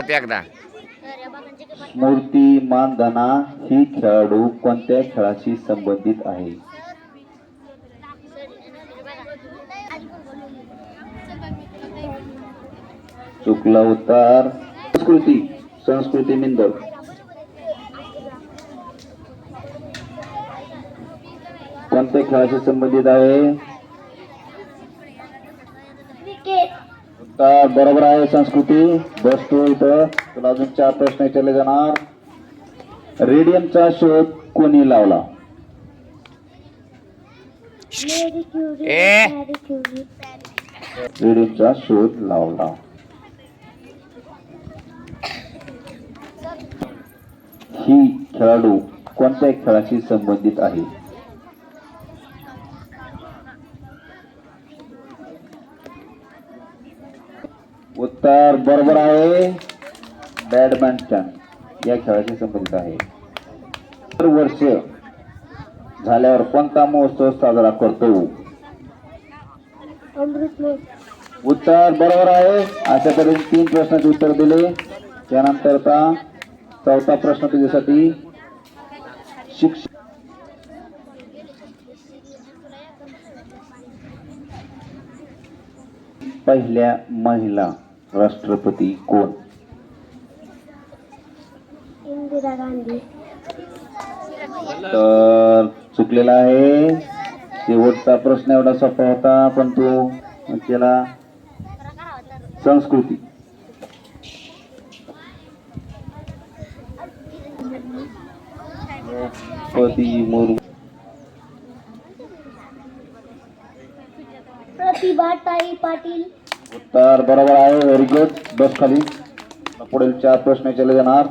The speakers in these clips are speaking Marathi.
एकदा. स्मृती मानधना ही खेळाडू कोणत्या खेळाशी संबंधित आहे? चुकला उतार. संस्कृती संस्कृती मिंदर कोणत्या खेळाशी संबंधित आहे? उत्तर बरोबर आहे संस्कृती. बसतो इथं. तुला अजून चार प्रश्न विचारले जाणार. रेडियमचा शोध कोणी लावला? रेडियमचा शोध लावला. ही खेळाडू कोणत्या खेळाशी संबंधित आहे? उत्तर बरोबर आहे. बॅडमिंटन या खेळाशी संबंधित आहे. दर वर्ष झाल्यावर कोणता महोत्सव साजरा करतो? उत्तर बरोबर आहे. अशा तऱ्हेने तीन प्रश्नाचे उत्तर दिले. त्यानंतर आता चौथा प्रश्न तुझ्यासाठी. शिक्षण पहिल्या महिला. राष्ट्रपती कोण? इंदिरा गांधी. तर चुकलेला आहे. शेवटचा प्रश्न एवढा सोपा होता पण तो केला. संस्कृती. मुर्मू. प्रतिभा ताई पाटील. उत्तर बरोबर आहे व्हेरी गुड बस खाली. पुढील चार प्रश्न विचारले जाणार.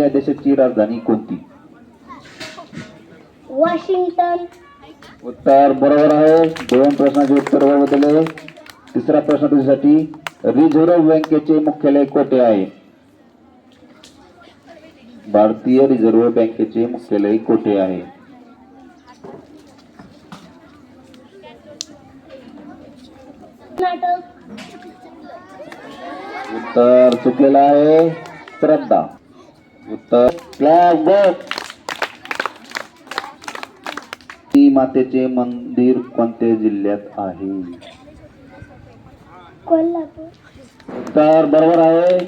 या देशाची राजधानी कोणती? वॉशिंग्टन. उत्तर बरोबर आहे. दोन प्रश्नाचे उत्तर बरोबर दिले. तिसरा प्रश्न तुझ्यासाठी रिझर्व्ह बँकेचे मुख्यालय कोठे आहे? भारतीय रिझर्व्ह बँकेचे मुख्यालय कोठे आहे? उत्तर चुकलेलं आहे. श्रद्धा. उत्तर मातेचे मंदिर कोणत्या जिल्ह्यात आहे? कोल्हापूर. उत्तर बरोबर आहे.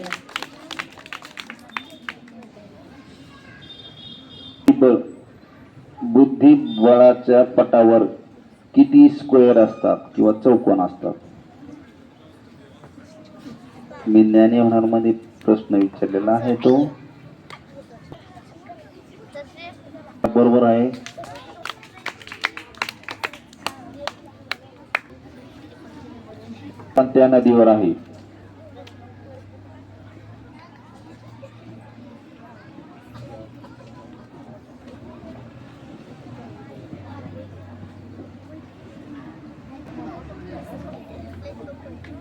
बुद्धिबळाच्या पटावर किती स्क्वेअर असतात किंवा चौकोन असतात? मी ज्ञानी होणार मध्ये प्रश्न विचारलेला आहे तो. बरोबर आहे. पण त्या नदीवर आहे.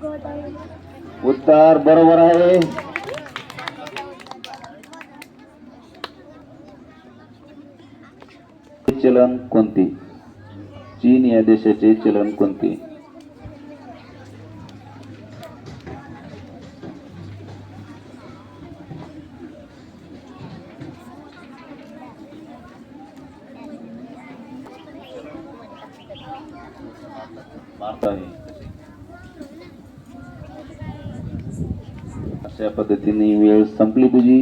गोदावरी उत्तर बरोबर आहे. चलन कोणते? चीन या देशाचे चलन कोणते? भारत आहे. अशा पद्धतीने वेळ संपली तुझी.